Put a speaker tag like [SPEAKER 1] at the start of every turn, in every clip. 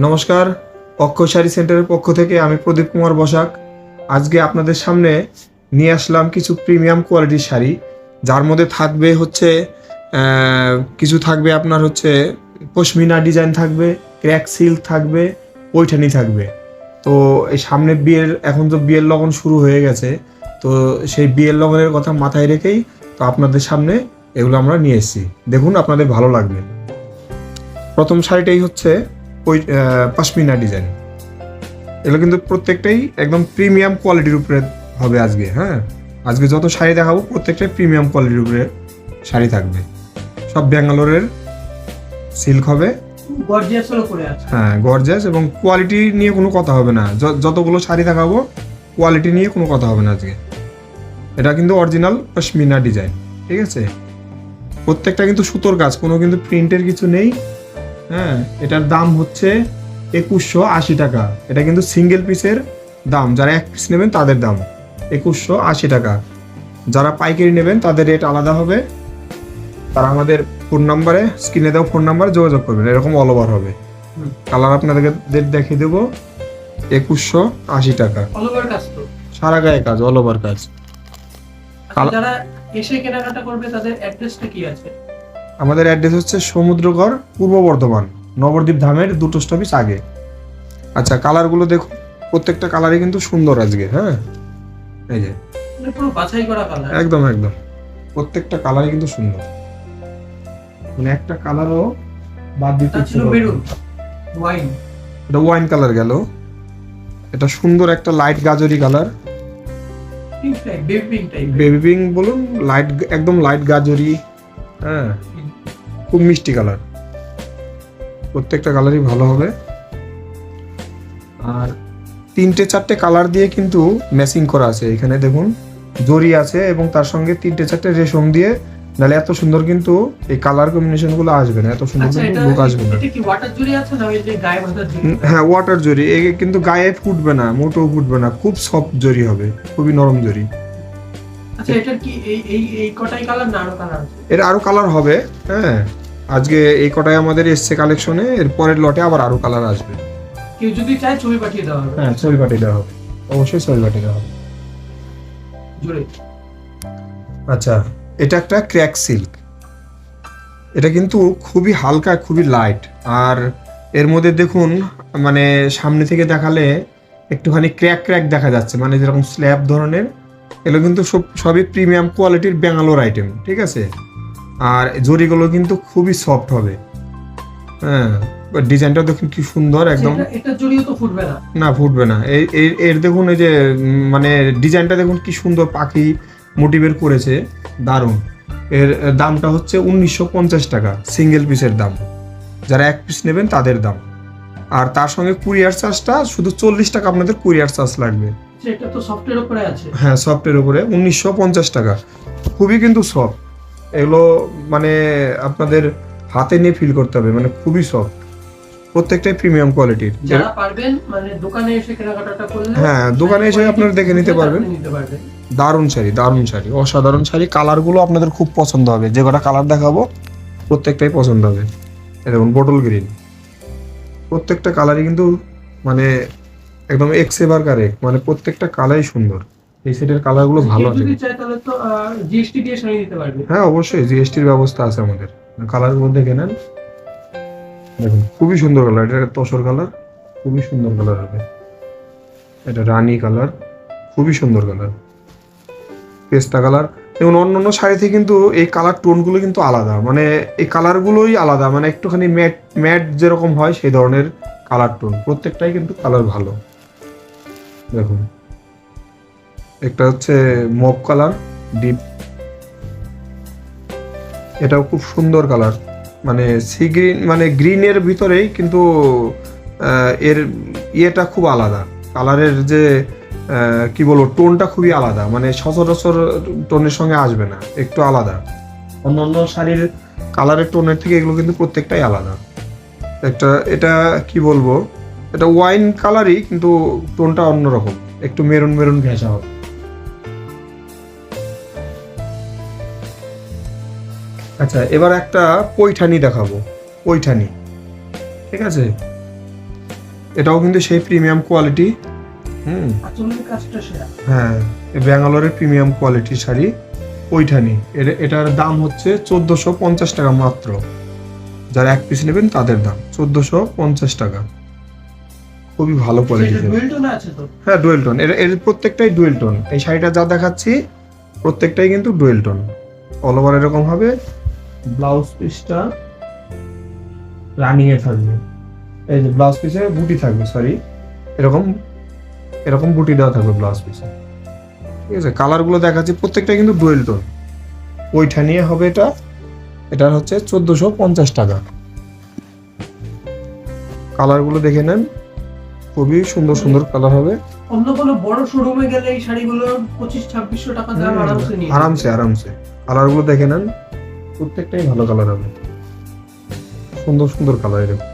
[SPEAKER 1] নমস্কার, অক্ষয় শাড়ি সেন্টারের পক্ষ থেকে আমি প্রদীপ কুমার বসাক। আজকে আপনাদের সামনে নিয়ে আসলাম কিছু প্রিমিয়াম কোয়ালিটির শাড়ি, যার মধ্যে থাকবে হচ্ছে কিছু থাকবে আপনার হচ্ছে পশমিনা ডিজাইন থাকবে, ক্র্যাক সিল্ক থাকবে পৈঠানি থাকবে। তো এই সামনে বিয়ের, এখন তো বিয়ের লগন শুরু হয়ে গেছে, তো সেই বিয়ের লগনের কথা মাথায় রেখেই তো আপনাদের সামনে এগুলো আমরা নিয়ে এসেছি। দেখুন, আপনাদের ভালো লাগবে। প্রথম শাড়িটাই হচ্ছে ওই পাশমিনা ডিজাইন এগুলো কিন্তু প্রত্যেকটাই একদম প্রিমিয়াম কোয়ালিটির উপরে হবে আজকে হ্যাঁ? আজকে যত শাড়ি দেখাবো প্রত্যেকটাই প্রিমিয়াম কোয়ালিটির উপরে শাড়ি থাকবে। সব ব্যাঙ্গালোরের সিল্ক হবে। হ্যাঁ গর্জাস এবং কোয়ালিটি নিয়ে কোনো কথা হবে না। যতগুলো শাড়ি দেখাবো কোয়ালিটি নিয়ে কোনো কথা হবে না আজকে। এটা কিন্তু অরিজিনাল পশমিনা ডিজাইন ঠিক আছে? প্রত্যেকটা কিন্তু সুতোর কাজ কোনো কিন্তু প্রিন্টের কিছু নেই। হ্যাঁ এটার দাম হচ্ছে একুশশো আশি টাকা। এটা কিন্তু সিঙ্গেল পিসের দাম। যারা এক পিস নেবেন তাদের দাম একুশশো আশি টাকা। যারা পাইকারি নেবেন তাদের রেট আলাদা হবে। তারা আমাদের ফোন নাম্বারে স্ক্রিনে দেওয়া ফোন নাম্বারে যোগাযোগ করবেন। এরকম অল ওভার হবে। কালার আপনাদেরকে দেখিয়ে দেবো। একুশশো আশি টাকা। সারা গায়ে কাজ অল ওভার কাজ।
[SPEAKER 2] যারা এসে কেনাকাটা করবে তাদের অ্যাড্রেসটা কি আছে?
[SPEAKER 1] আমাদের অ্যাড্রেস হচ্ছে সমুদ্রগড় পূর্ব বর্ধমান নবদ্বীপ ধামের দুটো স্টপিস আগে। আচ্ছা কালারগুলো দেখুন প্রত্যেকটা কালারই কিন্তু সুন্দর আজকে হ্যাঁ? এই যে।
[SPEAKER 2] মানে
[SPEAKER 1] একদম একদম। প্রত্যেকটা কালারই কিন্তু সুন্দর। মানে একটা কালারও বাদ দিতে
[SPEAKER 2] ছিল ওয়াইন
[SPEAKER 1] এটা ওয়াইন কালার গেল। এটা সুন্দর একটা light গাজরি colour
[SPEAKER 2] pink baby pink
[SPEAKER 1] baby pink বলুন লাইট একদম লাইট গাজরি হ্যাঁ? খুব মিষ্টি কালার। প্রত্যেকটা কালারই ভালো হবে। আর তিনটে চারটে কালার দিয়ে কিন্তু ম্যাচিং করা আছে। এখানে দেখুন জরি আছে এবং তার সঙ্গে তিনটে চারটে রেশম দিয়ে নাহলে এত সুন্দর কিন্তু এই কালার কম্বিনেশনগুলো আসবে না এত সুন্দর
[SPEAKER 2] আচ্ছা
[SPEAKER 1] কিন্তু লুক আসবে না।
[SPEAKER 2] এটা কি ওয়াটার জুড়ি আছে না ওই যে গায়ে বাঁধার
[SPEAKER 1] হ্যাঁ ওয়াটার জরি। এ কিন্তু গায়ে ফুটবে না মোটেও ফুটবে না খুব সফট জরি হবে খুবই নরম জরি।
[SPEAKER 2] আচ্ছা এটার কি এই এই এই কটাই কালার না আরও কালার আছে?
[SPEAKER 1] এর আরও কালার হবে হ্যাঁ। আজকে এই কটাই আমাদের এসছে কালেকশনে এর পরের লটে আবার আরও কালার আসবে।
[SPEAKER 2] কেউ যদি চায় ছবি পাঠিয়ে দেওয়া হবে।
[SPEAKER 1] হ্যাঁ ছবি পাঠিয়ে দেওয়া হবে। অবশ্যই ছবি পাঠিয়ে দেওয়া হবে।
[SPEAKER 2] জুড়ে
[SPEAKER 1] আচ্ছা এটা একটা ক্র্যাক সিল্ক এটা কিন্তু খুবই হালকা খুবই লাইট আর এর মধ্যে দেখুন মানে সামনে থেকে দেখালে একটুখানি ক্র্যাক ক্র্যাক দেখা যাচ্ছে। মানে যেরকম স্ল্যাব ধরনের এগুলো কিন্তু সব সবই প্রিমিয়াম কোয়ালিটির ব্যাঙ্গালোর আইটেম ঠিক আছে? আর জরিগুলো কিন্তু খুবই সফট হবে। হ্যাঁ ডিজাইনটা দেখুন কি সুন্দর একদম।
[SPEAKER 2] না।
[SPEAKER 1] ফুটবে না। এই এর দেখুন এই যে মানে ডিজাইনটা দেখুন কি সুন্দর পাখি মোটিভের করেছে দারুণ। এর দামটা হচ্ছে উনিশশো পঞ্চাশ টাকা সিঙ্গেল পিসের দাম। যারা এক পিস নেবেন তাদের দাম। আর তার সঙ্গে কুরিয়ার চার্জটা শুধু চল্লিশ টাকা আপনাদের কুরিয়ার চার্জ লাগবে। হ্যাঁ সফটের উপরে উনিশশো পঞ্চাশ টাকা। খুবই কিন্তু সফট এগুলো মানে আপনাদের হাতে নিয়ে ফিল করতে হবে মানে খুবই সফট প্রত্যেকটাই প্রিমিয়াম কোয়ালিটির
[SPEAKER 2] যারা পারবেন মানে দোকানে এসে কেনাকাটাটা করলে
[SPEAKER 1] হ্যাঁ, দোকানে এসে আপনারা দেখে নিতে পারবেন। দারুণ শাড়ি দারুণ শাড়ি অসাধারণ শাড়ি। কালারগুলো আপনাদের খুব পছন্দ হবে। যে কটা কালার দেখাবো প্রত্যেকটাই পছন্দ হবে। দেখুন বোটল গ্রিন প্রত্যেকটা কালারই কিন্তু মানে একদম এক্সেভার কারেক্ট মানে প্রত্যেকটা কালারই সুন্দর। এই সেটের কালারগুলো ভালো আছে
[SPEAKER 2] যদি তাহলে তো জিএসটি দিয়ে শাড়ি দিতে পারবে।
[SPEAKER 1] হ্যাঁ অবশ্যই জিএসটির ব্যবস্থা আছে আমাদের। কালারগুলো দেখে নেন। দেখুন খুবই সুন্দর কালার এটা তসর কালার খুবই সুন্দর কালার হবে। এটা রানী কালার খুবই সুন্দর কালার পেস্তা কালার এবং অন্য অন্য শাড়িতে কিন্তু এই কালার টোনগুলো কিন্তু আলাদা। মানে এই কালারগুলোই আলাদা। মানে একটুখানি ম্যাট ম্যাট যেরকম হয় সেই ধরনের কালার টোন প্রত্যেকটাই কিন্তু কালার ভালো। দেখুন। একটা হচ্ছে মপ কালার ডিপ এটাও খুব সুন্দর কালার মানে সি গ্রিন মানে গ্রিনের ভিতরেই কিন্তু এর ইয়েটা খুব আলাদা। কালারের যে কি বলব, টোনটা খুবই আলাদা। মানে সচরাচর টোনের সঙ্গে আসবে না, একটু আলাদা। অন্য অন্য শাড়ির কালারের টোনের থেকে এগুলো কিন্তু প্রত্যেকটাই আলাদা। একটা, এটা কি বলব, এটা ওয়াইন কালারই কিন্তু টোনটা অন্যরকম। একটু মেরুন মেরুন ঘেঁষা হবে। আচ্ছা এবার একটা পৈঠানি দেখাবো পৈঠানি ঠিক আছে? এটাও কিন্তু সেই প্রিমিয়াম কোয়ালিটি হুম? হ্যাঁ ব্যাঙ্গালোরের প্রিমিয়াম কোয়ালিটির শাড়ি পৈঠানি এর- এটার দাম হচ্ছে চোদ্দোশো পঞ্চাশ টাকা মাত্র। যারা এক পিস নেবেন তাদের দাম চোদ্দোশো পঞ্চাশ টাকা। খুবই ভালো কোয়ালিটি হ্যাঁ ডুয়েল টোন এর এর প্রত্যেকটাই ডুয়েল টোন এই শাড়িটা যা দেখাচ্ছি প্রত্যেকটাই কিন্তু ডুয়েল টোন অল ওভার এরকম হবে। ব্লাউজ পিসটা রানিং এ থাকবে। এই যে ব্লাউজ পিসে বুটি থাকবে সরি এরকম এরকম বুটি দেওয়া থাকবে ব্লাউজ পিসে। ঠিক আছে কালারগুলো দেখাচ্ছি প্রত্যেকটা কিন্তু ডুয়েল টোন ওইটা নিয়ে হবে এটা এটা হচ্ছে চোদ্দোশো পঞ্চাশ টাকা। কালারগুলো দেখে নেন খুবই সুন্দর সুন্দর কালার হবে।
[SPEAKER 2] অন্য কোনো বড় শোরুমে গেলে এই শাড়িগুলো পঁচিশ ছাব্বিশশো টাকা দাম আরামসে
[SPEAKER 1] আরামসে আরামসে। কালারগুলো দেখে নেন। প্রত্যেকটাই ভালো কালার হবে। সুন্দর সুন্দর কালার এরকম।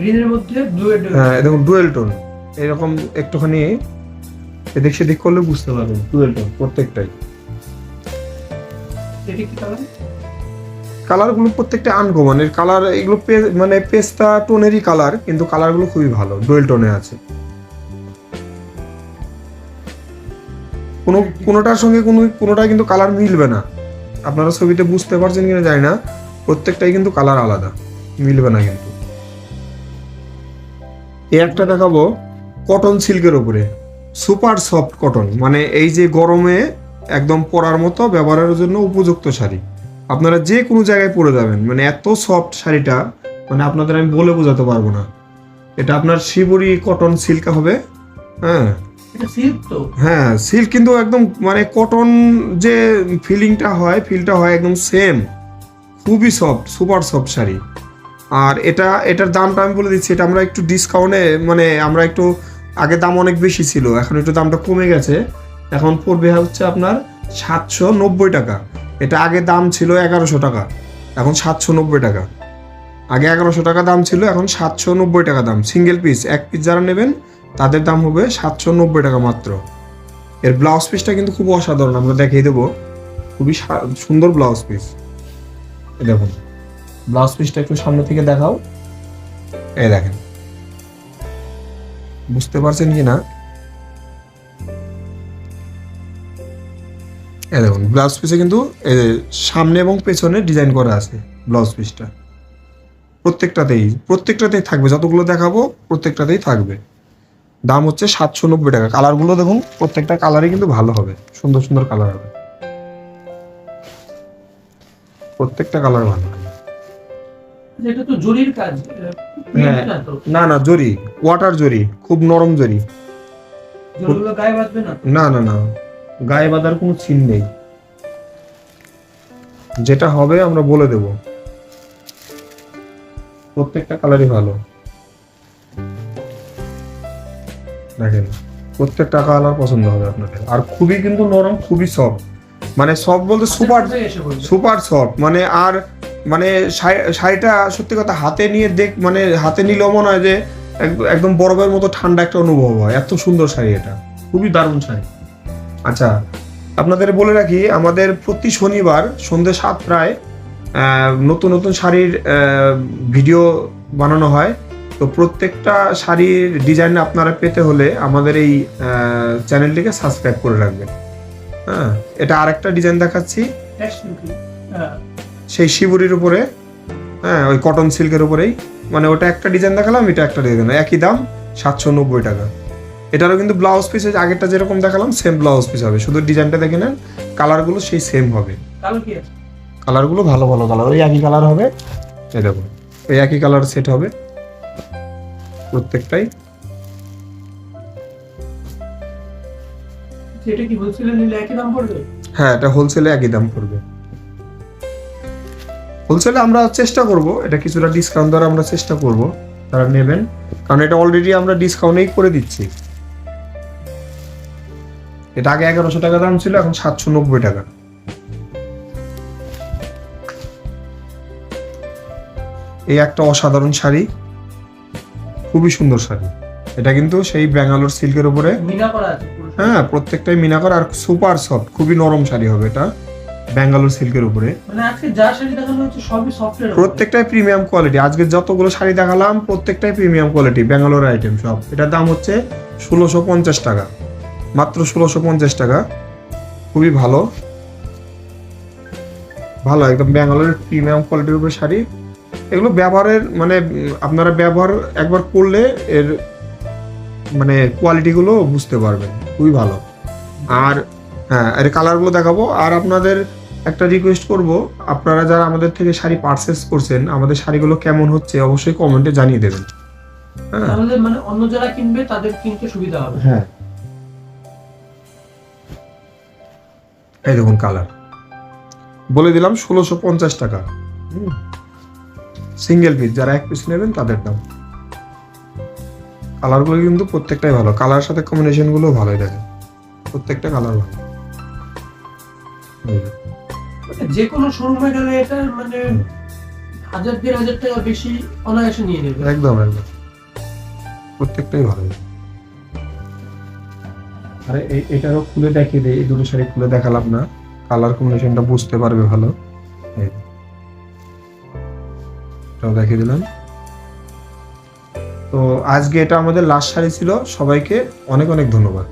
[SPEAKER 2] গ্রিনের মধ্যে ব্লু
[SPEAKER 1] হ্যাঁ এরকম ডুয়েল টোন এরকম একটুখানি এদিক সেদিক করলে বুঝতে পারবেন ডুয়েল টোন প্রত্যেকটাই।
[SPEAKER 2] কালার
[SPEAKER 1] কালারগুলো প্রত্যেকটা আনকমন এর কালার এগুলো মানে পেস্তা টোনেরই কালার কিন্তু কালারগুলো খুবই ভালো ডুয়েল টোনে আছে। কোনো কোনোটার সঙ্গে কোনো কোনোটা কিন্তু কালার মিলবে না। আপনারা ছবিতে বুঝতে পারছেন কিনা জানি না। প্রত্যেকটাই কিন্তু কালার আলাদা, মিলবে না কিন্তু। এ একটা দেখাবো কটন সিল্কের উপরে। সুপার সফট কটন মানে এই যে গরমে একদম পরার মতো ব্যবহারের জন্য উপযুক্ত শাড়ি। আপনারা যে কোনো জায়গায় পরে যাবেন মানে এত সফট শাড়িটা মানে আপনাদের আমি বলে বোঝাতে পারব না। এটা আপনার শিবরি কটন সিল্ক হবে হ্যাঁ? হ্যাঁ সিল্ক কিন্তু একদম মানে কটন যে ফিলিংটা হয় ফিলটা হয় একদম সেম খুবই সফট সুপার সফট শাড়ি। আর এটা, এটার দামটা আমি বলে দিচ্ছি, এটা আমরা একটু ডিসকাউন্টে মানে আমরা একটু, আগে দাম অনেক বেশি ছিল, এখন একটু দামটা কমে গেছে। এখন পড়বে হচ্ছে আপনার সাতশো নব্বই টাকা। এটা আগে দাম ছিল এগারোশো টাকা, এখন সাতশো নব্বই টাকা। আগে এগারোশো টাকা দাম ছিল, এখন সাতশো নব্বই টাকা দাম। সিঙ্গেল পিস এক পিস যারা নেবেন তাদের দাম হবে সাতশো নব্বই টাকা মাত্র। এর ব্লাউজ পিসটা কিন্তু খুব অসাধারণ, আমরা দেখিয়ে দেবো। খুবই সুন্দর ব্লাউজ পিস দেখুন ব্লাউজ পিসটা একটু সামনে থেকে দেখাও। এই দেখেন। বুঝতে পারছেন কি না? এই দেখুন ব্লাউজ পিসে কিন্তু সামনে এবং পেছনে ডিজাইন করা আছে ব্লাউজ পিসটা প্রত্যেকটাতেই প্রত্যেকটাতেই থাকবে, যতগুলো দেখাবো প্রত্যেকটাতেই থাকবে। দাম হচ্ছে সাতশো নব্বই টাকা। কালারগুলো দেখুন প্রত্যেকটা কালারই কিন্তু ভালো হবে। সুন্দর সুন্দর কালার হবে। প্রত্যেকটা কালার ভালো। হ্যাঁ।
[SPEAKER 2] না
[SPEAKER 1] না জরি। ওয়াটার জরি খুব নরম জরি।
[SPEAKER 2] না
[SPEAKER 1] না না গায়ে বাঁধার কোনো চিন নেই। যেটা হবে আমরা বলে দেব। প্রত্যেকটা কালারই ভালো। দেখেন প্রত্যেকটা কালার পছন্দ হবে আপনাকে। আর খুবই কিন্তু নরম খুবই সফট মানে সফট বলতে সুপার সুপার সফট মানে আর মানে শাড়ি- শাড়িটা সত্যি কথা হাতে নিয়ে দেখ মানে হাতে নিলেও মনে হয় যে এক- একদম বরফের মতো ঠান্ডা একটা অনুভব হয়। এত সুন্দর শাড়ি এটা। খুবই দারুণ শাড়ি। আচ্ছা আপনাদের বলে রাখি আমাদের প্রতি শনিবার সন্ধ্যে সাতটায় নতুন নতুন শাড়ির ভিডিও বানানো হয়। তো প্রত্যেকটা শাড়ির ডিজাইন আপনারা পেতে হলে আমাদের এই চ্যানেলটিকে সাবস্ক্রাইব করে রাখবেন। হ্যাঁ এটা আরেকটা ডিজাইন দেখাচ্ছি। সেই শিবুরির উপরে হ্যাঁ ওই কটন সিল্কের উপরেই। মানে ওটা একটা ডিজাইন দেখালাম এটা একটা ডিজাইন একই দাম সাতশো নব্বই টাকা। এটারও কিন্তু ব্লাউজ পিস আগেরটা যেরকম দেখালাম সেম ব্লাউজ পিস হবে। শুধু ডিজাইনটা দেখে নেন কালারগুলো সেই সেম হবে। কালারগুলো ভালো ভালো কালার ওই একই কালার হবে। এই দেখুন ওই একই কালার সেট হবে। প্রত্যেকটাই।
[SPEAKER 2] এটা কি হোলসেলে নিলে একই দাম পড়বে?
[SPEAKER 1] হ্যাঁ এটা হোলসেলে একই দাম পড়বে। হোলসেলে আমরা চেষ্টা করব এটা কিছুটা ডিসকাউন্ট দ্বারা আমরা চেষ্টা করব তারা নেবেন। কারণ এটা অলরেডি আমরা ডিসকাউন্টেই করে দিচ্ছি। এটা আগে এগারোশো টাকা দাম ছিল এখন সাতশো নব্বই টাকা। এই একটা অসাধারণ শাড়ি। খুবই সুন্দর শাড়ি। এটা কিন্তু সেই ব্যাঙ্গালোর সিল্কের উপরে।
[SPEAKER 2] মিনা করা।
[SPEAKER 1] হ্যাঁ প্রত্যেকটাই মিনাকর আর সুপার সফট খুবই নরম শাড়ি হবে এটা ব্যাঙ্গালোর সিল্কের উপরে।
[SPEAKER 2] মানে
[SPEAKER 1] প্রত্যেকটাই প্রিমিয়াম কোয়ালিটি আজকে যতগুলো শাড়ি দেখালাম প্রত্যেকটাই প্রিমিয়াম কোয়ালিটি ব্যাঙ্গালোর আইটেম সব। এটার দাম হচ্ছে ষোলোশো পঞ্চাশ টাকা। মাত্র ষোলোশো পঞ্চাশ টাকা। খুবই ভালো। ভালো একদম ব্যাঙ্গালোরের প্রিমিয়াম কোয়ালিটির উপরে শাড়ি। এগুলো ব্যবহারের মানে আপনারা ব্যবহার একবার করলে এর মানে কোয়ালিটিগুলো বুঝতে পারবেন। খুবই ভালো। আর হ্যাঁ এর কালারগুলো দেখাবো। আর আপনাদের একটা রিকোয়েস্ট করব আপনারা যারা আমাদের থেকে শাড়ি পারচেস করছেন আমাদের শাড়িগুলো কেমন হচ্ছে অবশ্যই কমেন্টে জানিয়ে দেবেন। হ্যাঁ।
[SPEAKER 2] তাহলে মানে অন্য যারা কিনবে তাদের কিনতে সুবিধা হবে।
[SPEAKER 1] হ্যাঁ। এই দেখুন কালার বলে দিলাম ষোলোশো পঞ্চাশ টাকা। সিঙ্গেল পিস যারা এক পিস নেবেন তাদের দাম। কালারগুলো কিন্তু প্রত্যেকটাই ভালো। কালার সাথে কম্বিনেশনগুলো ভালোই দেখেন। প্রত্যেকটা কালার ভালো। যে।
[SPEAKER 2] কোনো শোরুমে গেলে এটা মানে হাজার দেড় হাজার টাকা বেশি অনায়াসে নিয়ে নেবে।
[SPEAKER 1] একদম একদম। প্রত্যেকটাই ভালো। আরে এই এটারও খুলে দেখিয়ে দিই। এই দুটো শাড়ি খুলে দেখালাম না। কালার কম্বিনেশনটা বুঝতে পারবে ভালো। এই। এটাও দেখে দিলাম। তো আজকে এটা আমাদের লাস্ট শাড়ি ছিল। সবাইকে অনেক অনেক ধন্যবাদ।